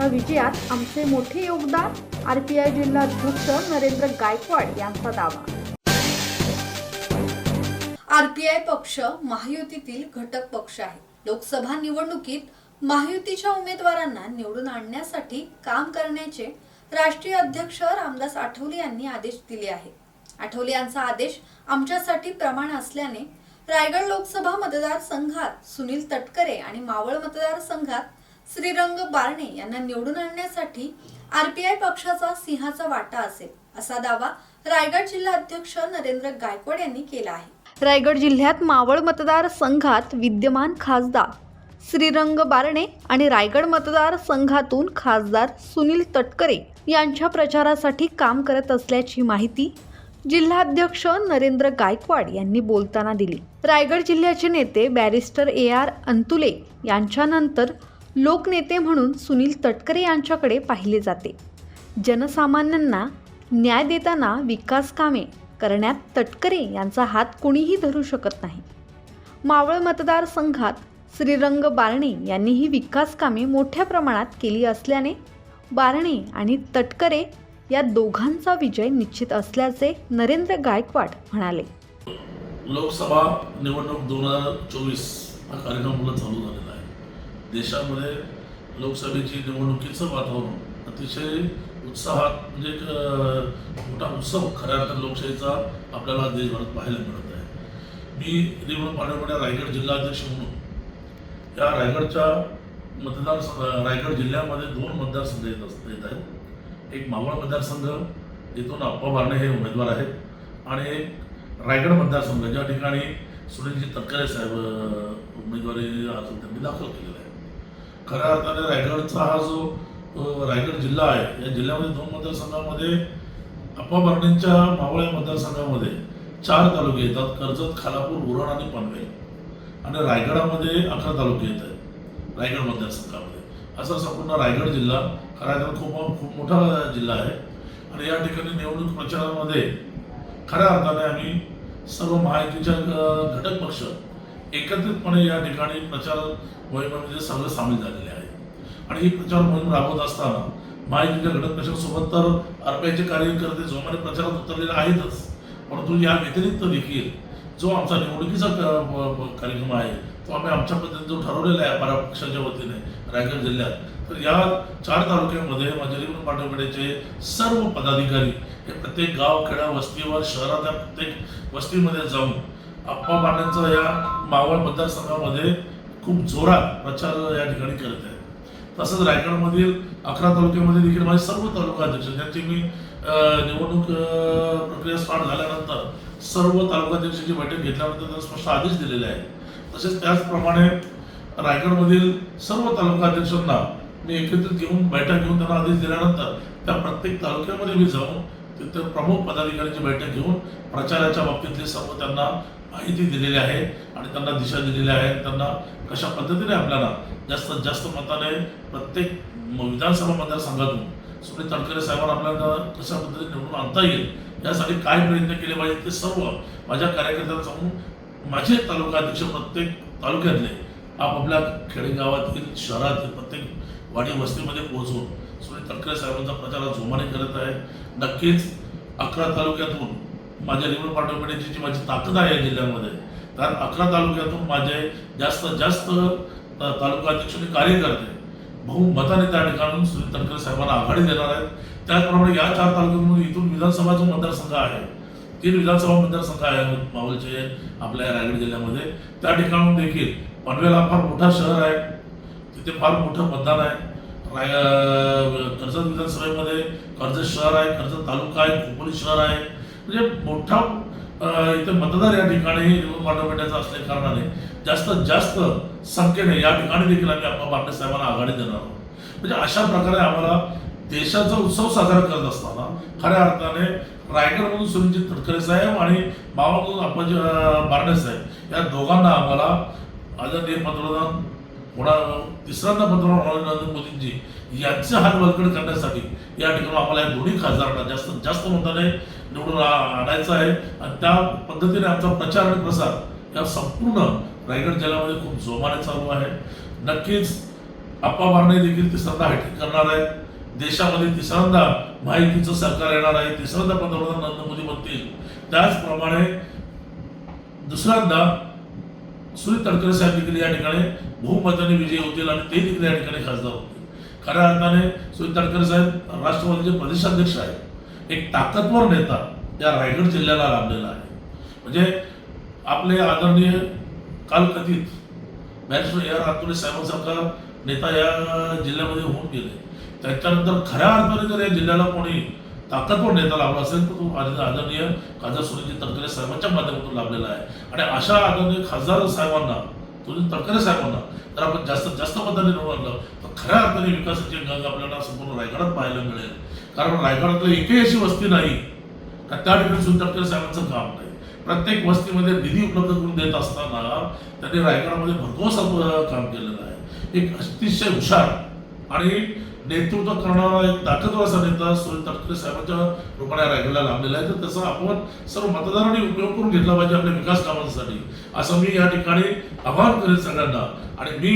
यांच्या विजयात आमचे मोठे योगदान आरपीआय जिल्हाध्यक्ष नरेंद्र गायकवाड यांचा दावा. आरपीआय पक्ष महायुतीतील घटक पक्ष आहे. लोकसभा निवडणुकीत महायुतीच्या उमेदवारांना निवडून आणण्यासाठी काम करण्याचे राष्ट्रीय अध्यक्ष रामदास आठवले यांनी आदेश दिले आहे आठवले यांचा आदेश आमच्यासाठी प्रमाण असल्याने रायगड लोकसभा मतदारसंघात सुनील तटकरे आणि मावळ मतदारसंघात श्रीरंग बारणे यांना निवडून आणण्यासाठी आरपीआय पक्षाचा सिंहाचा वाटा असेल असा दावा रायगड जिल्हा अध्यक्ष नरेंद्र गायकवाड यांनी केला आहे. रायगड जिल्ह्यात मावळ मतदारसंघात विद्यमान खासदार श्रीरंग बारणे आणि रायगड मतदारसंघातून खासदार सुनील तटकरे यांच्या प्रचारासाठी काम करत असल्याची माहिती जिल्हाध्यक्ष नरेंद्र गायकवाड यांनी बोलताना दिली. रायगड जिल्ह्याचे नेते बॅरिस्टर ए आर अंतुले यांच्यानंतर लोकनेते म्हणून सुनील तटकरे यांच्याकडे पाहिले जाते. जनसामान्यांना न्याय देताना विकास कामे करण्यात तटकरे यांचा हात कोणीही धरू शकत नाही. मावळ मतदारसंघात श्रीरंग बारणे यांनी ही विकास कामे मोठ्या प्रमाणात केली असल्याने बारणे आणि तटकरे या दोघांचा विजय निश्चित असल्याचे नरेंद्र गायकवाड म्हणाले. लोकसभा निवडणूक दोन हजार चोवीस हा कार्यक्रम चालू झालेला आहे. देशामध्ये लोकसभेची निवडणुकीचं वातावरण अतिशय उत्साहात म्हणजे एक मोठा उत्सव खऱ्या अर्थात लोकशाहीचा आपल्याला देशभरात पाहायला मिळत आहे. मी निवडणूक पांढरपड्या रायगड जिल्हाध्यक्ष म्हणून या रायगडच्या मतदार रायगड जिल्ह्यामध्ये दोन मतदारसंघ येत असत येत आहेत. एक मावळ मतदारसंघ येथून अप्पा बारणे हे उमेदवार आहेत. आणि एक रायगड मतदारसंघ ज्या ठिकाणी सुनीलजी तटकरे साहेब उमेदवारी अर्ज त्यांनी दाखल केलेला आहे. खऱ्या अर्थाने रायगडचा हा जो रायगड जिल्हा आहे या जिल्ह्यामध्ये दोन मतदारसंघामध्ये अप्पा बर्णींच्या मावळ्या मतदारसंघामध्ये चार तालुके येतात कर्जत खालापूर उरण आणि पनवेल. आणि रायगडामध्ये अकरा तालुके येत आहेत रायगड मतदारसंघामध्ये. असा संपूर्ण रायगड जिल्हा खऱ्या खूप खूप मोठा जिल्हा आहे. आणि या ठिकाणी निवडणूक प्रचारामध्ये खऱ्या अर्थाने आम्ही सर्व महायुतीच्या घटक पक्ष एकत्रितपणे या ठिकाणी प्रचार मोहिमेमध्ये सगळं सामील झालेले आहे. आणि ही प्रचार मोहीम राबवत असताना महायुतीच्या घटक पक्षासोबत तर आरपीआयचे कार्यकर्ते जोमाने प्रचारात उतरलेले आहेतच. परंतु या व्यतिरिक्त देखील जो आमचा निवडणुकीचा कार्यक्रम आहे तो आम्ही आमच्या पद्धतीने जो ठरवलेला आहे बारा पक्षाच्या वतीने रायगड जिल्ह्यात तर या चार तालुक्यामध्ये माझे पाठवकड्याचे सर्व पदाधिकारी हे प्रत्येक गाव खेड्या वस्तीवर शहरातल्या प्रत्येक वस्तीमध्ये जाऊन आप्पा बाणांचा या मावळ मतदारसंघामध्ये खूप जोरात प्रचार या ठिकाणी करत आहेत. तसंच रायगडमधील अकरा तालुक्यामध्ये देखील माझे सर्व तालुका अध्यक्ष ज्यांची मी निवडणूक प्रक्रिया स्टार्ट झाल्यानंतर सर्व तालुकाध्यक्षांची बैठक घेतल्यानंतर त्यांना स्पष्ट आदेश दिलेले आहेत. तसेच त्याचप्रमाणे रायगडमधील सर्व तालुकाध्यक्षांना मी एकत्रित घेऊन बैठक घेऊन त्यांना आदेश दिल्यानंतर त्या प्रत्येक तालुक्यामध्ये मी जाऊन तिथे प्रमुख पदाधिकाऱ्यांची बैठक घेऊन प्रचाराच्या बाबतीतले सर्व त्यांना माहिती दिलेली आहे आणि त्यांना दिशा दिलेली आहे. त्यांना कशा पद्धतीने आपल्याला जास्तीत जास्त मताने प्रत्येक म- विधानसभा मतदारसंघातून सुनील तटकरे साहेबांना आपल्याला कशा पद्धतीने निवडून आणता येईल यासाठी काय प्रयत्न केले पाहिजे ते सर्व माझ्या कार्यकर्त्यांना सांगून माझे तालुका अध्यक्ष प्रत्येक तालुक्यातले आपापल्या खेडेगावातील शहरातील प्रत्येक वाडी वस्तीमध्ये पोहोचून सुनील तटकरे साहेबांचा प्रचार जोमाने करत आहे. नक्कीच अकरा तालुक्यातून माझ्या निवडणूक पाठवण्याची जी माझी ताकद आहे या जिल्ह्यामध्ये कारण अकरा तालुक्यातून माझे जास्तीत जास्त तालुका अध्यक्ष आणि कार्यकर्ते बहुमताने त्या ठिकाणून सुनील तटकरे साहेबांना आघाडी देणार आहेत. त्याचप्रमाणे या चार तालुक्यातून इथून विधानसभा जो मतदारसंघ आहे. तीन विधानसभा मतदारसंघ आहे मावळचे आपल्या रायगड जिल्ह्यामध्ये. त्या ठिकाणून देखील पनवेल हा फार मोठा शहर आहे. तिथे फार मोठं मतदान आहे. राय कर्जत विधानसभेमध्ये कर्जत शहर आहे कर्जत तालुका आहे खोपोली शहर आहे. म्हणजे मोठा इथे मतदार या ठिकाणी पाठवण्याचा असल्या कारणाने जास्तीत जास्त संख्येने या ठिकाणी देखील आम्ही आप्पा बापटे साहेबांना आघाडी देणार आहोत. म्हणजे अशा प्रकारे आम्हाला देशाचा उत्सव साजरा करत असताना खऱ्या अर्थाने रायगडमधून सुनीलजी तटकरे साहेब आणि बाबामधून आपण बारणे साहेब या दोघांना आम्हाला आदरणीय पंतप्रधान होणार तिसऱ्यांदा पंतप्रधान नरेंद्र मोदींची यांचे हात बळकट करण्यासाठी या ठिकाणी आम्हाला या दोन्ही खासदारांना जास्तीत जास्त मताने निवडून आणायचं आहे. आणि त्या पद्धतीने आमचा प्रचार आणि प्रसार या संपूर्ण रायगड जिल्ह्यामध्ये खूप जोमाने चालू आहे. नक्कीच आप्पा बारणे देखील तिसऱ्यांदा हायटिंग करणार आहे. देशामध्ये तिसऱ्यांदा माहितीचं सरकार येणार आहे. तिसऱ्यांदा पंतप्रधान नरेंद्र मोदी बनतील त्याचप्रमाणे दुसऱ्यांदा सुनील तटकरे साहेब देखील या ठिकाणी बहुमताने विजयी होतील आणि ते देखील या ठिकाणी खासदार होतील. खऱ्या अर्थाने सुनील तटकरे साहेब राष्ट्रवादीचे प्रदेशाध्यक्ष आहेत. एक ताकदवर नेता या रायगड जिल्ह्याला लाभलेला आहे. म्हणजे आपले आदरणीय कालकथित बॅरिस्टर ए आर साहेब साहेबांसारखा नेता या जिल्ह्यामध्ये होऊन गेले. त्याच्यानंतर खऱ्या अर्थाने जर या जिल्ह्याला कोणी ताकदवर नेता लाभला असेल तर तो आदरणीय खासदार सुनील तडकरे साहेबांच्या माध्यमातून लाभलेला आहे. आणि अशा आदरणीय खासदार साहेबांना सुनील तडकरे साहेबांना तर आपण जास्तीत जास्त पद्धतीने निवडलं तर खऱ्या अर्थाने विकासाची गंग आपल्याला संपूर्ण रायगडात पाहायला मिळेल. कारण रायगडातली एकही अशी वस्ती नाही का त्या ठिकाणी सुनील तटकरे साहेबांचं काम नाही. प्रत्येक वस्तीमध्ये निधी उपलब्ध करून देत असताना त्यांनी रायगडामध्ये भरघोस काम केलेलं आहे. एक अतिशय हुशार आणि नेतृत्व करणारा एक ताकदवर असा नेता सुनील तटकरे साहेबांच्या रूपाने रायगडला लाभलेला आहे. तर त्याचा आपण सर्व मतदारांनी उपयोग करून घेतला पाहिजे आपल्या विकास कामांसाठी. असं मी या ठिकाणी आभार करेन सगळ्यांना. आणि मी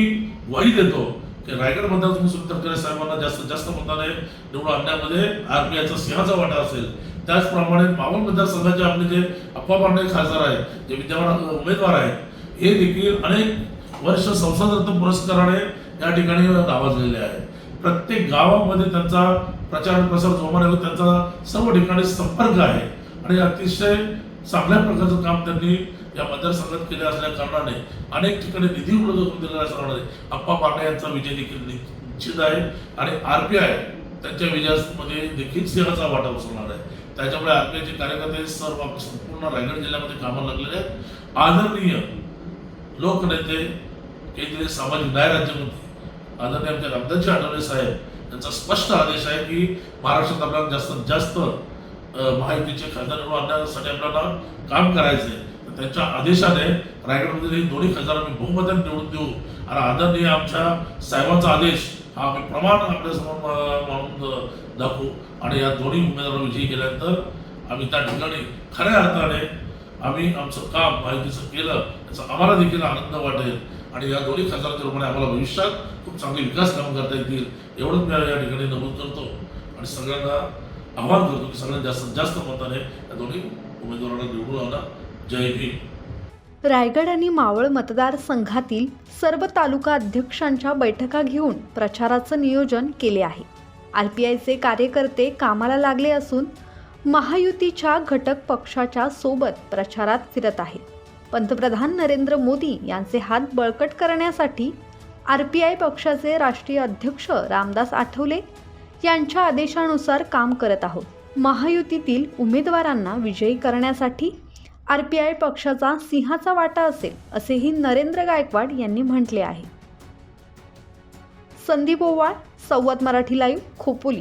ग्वाही देतो की रायगड मतदारसंघ सुनील तटकरे साहेबांना जास्तीत जास्त मताने निवडून आणण्यामध्ये आरपीआयचा सिंहाचा वाटा असेल. त्याचप्रमाणे मावळ मतदारसंघाचे आपले जे अप्पा पांडे खासदार आहेत जे विद्यमान उमेदवार आहेत हे देखील अनेक वर्ष संसदरत्न पुरस्काराने या ठिकाणी नावाजलेले आहे प्रत्येक गावामध्ये त्यांचा प्रचार प्रसार जोमाने होतो त्यांचा सर्व ठिकाणी संपर्क आहे. आणि अतिशय चांगल्या प्रकारचं काम त्यांनी या मतदारसंघात केले असल्या कारणाने अनेक ठिकाणी निधी उपलब्ध करून दिलेल्या असल्याने अप्पा पाटा यांचा विजय देखील निश्चित आहे. आणि आर पी आय त्यांच्या विजयामध्ये देखील सिंहाचा वाटा उचलणार आहे. त्याच्यामुळे आर पी आयचे कार्यकर्ते सर्व संपूर्ण रायगड जिल्ह्यामध्ये कामाला लागलेले आहेत. आदरणीय लोकनेते केंद्रीय सामाजिक न्याय राज्यमंत्री आदरणीय आमच्या रामदासजी आठवले साहेब. यांचा स्पष्ट आदेश आहे की महाराष्ट्रात आपल्याला जास्तीत जास्त महायुतीचे खासदार निवडून आणण्यासाठी आपल्याला काम करायचे तर त्यांच्या आदेशाने रायगडमधील हे दोन्ही खासदार आम्ही बहुमताने निवडून देऊ. आणि आदरणीय आमच्या साहेबांचा आदेश हा आम्ही प्रमाण आपल्यासमोर मानून दाखवू. आणि या दोन्ही उमेदवारांना विजयी केल्यानंतर आम्ही त्या ठिकाणी खऱ्या अर्थाने आम्ही आमचं काम माहितीचं केलं याचा आम्हाला देखील आनंद वाटेल. आणि या दोन्ही खासदारांच्या रूपाने आम्हाला भविष्यात खूप चांगले विकास काम करता येतील एवढंच मी या ठिकाणी नमूद करतो. आणि सगळ्यांना आव्हान करतो की सगळ्यात जास्तीत जास्त मताने या दोन्ही उमेदवारांना निवडून आणा. जय भीम रायगड आणि मावळ मतदारसंघातील सर्व तालुका अध्यक्षांच्या बैठका घेऊन प्रचाराचं नियोजन केले आहे. आर पी आयचे कार्यकर्ते कामाला लागले असून महायुतीच्या घटक पक्षाच्या सोबत प्रचारात फिरत आहेत पंतप्रधान नरेंद्र मोदी यांचे हात बळकट करण्यासाठी आर पी आय पक्षाचे राष्ट्रीय अध्यक्ष रामदास आठवले यांच्या आदेशानुसार काम करत आहोत. महायुतीतील उमेदवारांना विजयी करण्यासाठी आर पी आय पक्षाचा सिंहाचा वाटा असेल असेही नरेंद्र गायकवाड यांनी म्हटले आहे. संदीप ओवाळ संवाद मराठी लाईव्ह खोपोली.